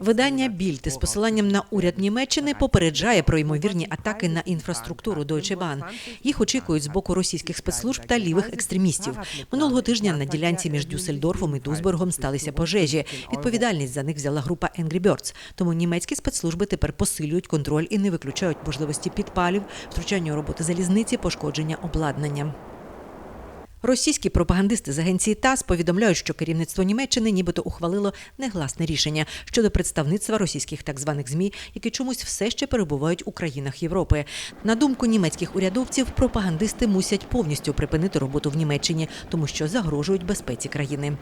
Видання Більд із посиланням на уряд Німеччини попереджає про ймовірні атаки на інфраструктуру Deutsche Bahn. Їх очікують з боку російських спецслужб та лівих екстремістів. Минулого тижня на ділянці між Дюссельдорфом і Дусбергом сталися пожежі. Відповідальність за них взяла група Angry Birds. Тому німецькі спецслужби тепер посилюють контроль і не виключають можливості підпалів, втручання роботи залізниці, пошкодження обладнання. Російські пропагандисти з агенції ТАСС повідомляють, що керівництво Німеччини нібито ухвалило негласне рішення щодо представництва російських так званих змі, які чомусь все ще перебувають у країнах Європи. На думку німецьких урядовців, пропагандисти мусять повністю припинити роботу в Німеччині, тому що загрожують безпеці країни.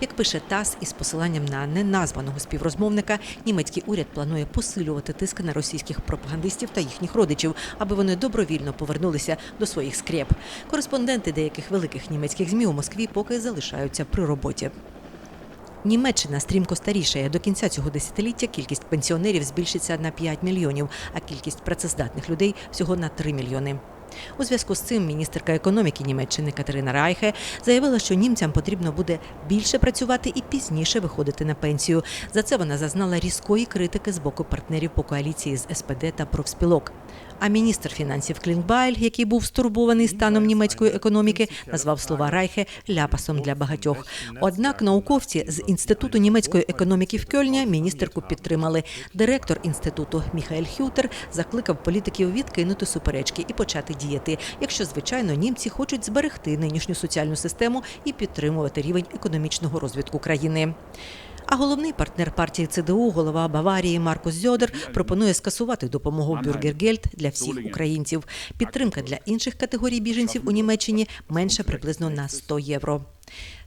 Як пише ТАСС із посиланням на неназваного співрозмовника, німецький уряд планує посилювати тиск на російських пропагандистів та їхніх родичів, аби вони добровільно повернулися до своїх скреп. Кореспонденти деяких великих німецьких змі у Москві поки залишаються при роботі. Німеччина стрімко старішає. До кінця цього десятиліття кількість пенсіонерів збільшиться на 5 мільйонів, а кількість працездатних людей всього на 3 мільйони. У зв'язку з цим міністерка економіки Німеччини Катерина Райхе заявила, що німцям потрібно буде більше працювати і пізніше виходити на пенсію. За це вона зазнала різкої критики з боку партнерів по коаліції з СПД та профспілок. А міністр фінансів Клінкбайль, який був стурбований станом німецької економіки, назвав слова Райхе ляпасом для багатьох. Однак науковці з інституту німецької економіки в Кьольні міністерку підтримали. Директор інституту Міхаель Хютер закликав політиків відкинути суперечки і почати діяти, якщо звичайно німці хочуть зберегти нинішню соціальну систему і підтримувати рівень економічного розвитку країни. А головний партнер партії ЦДУ, голова Баварії Маркус Зьодер, пропонує скасувати допомогу Бюргергельд для всіх українців. Підтримка для інших категорій біженців у Німеччині менша приблизно на 100 євро.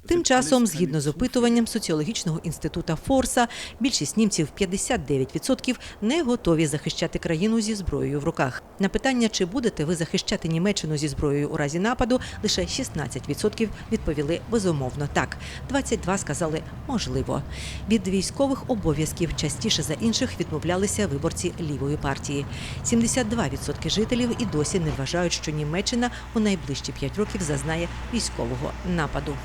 Тим часом, згідно з опитуванням соціологічного інститута Форса, більшість німців 59% не готові захищати країну зі зброєю в руках. На питання, чи будете ви захищати Німеччину зі зброєю у разі нападу, лише 16% відповіли безумовно так. 22% сказали можливо. Від військових обов'язків частіше за інших відмовлялися виборці лівої партії. 72% жителів і досі не вважають, що Німеччина у найближчі 5 років зазнає військового нападу.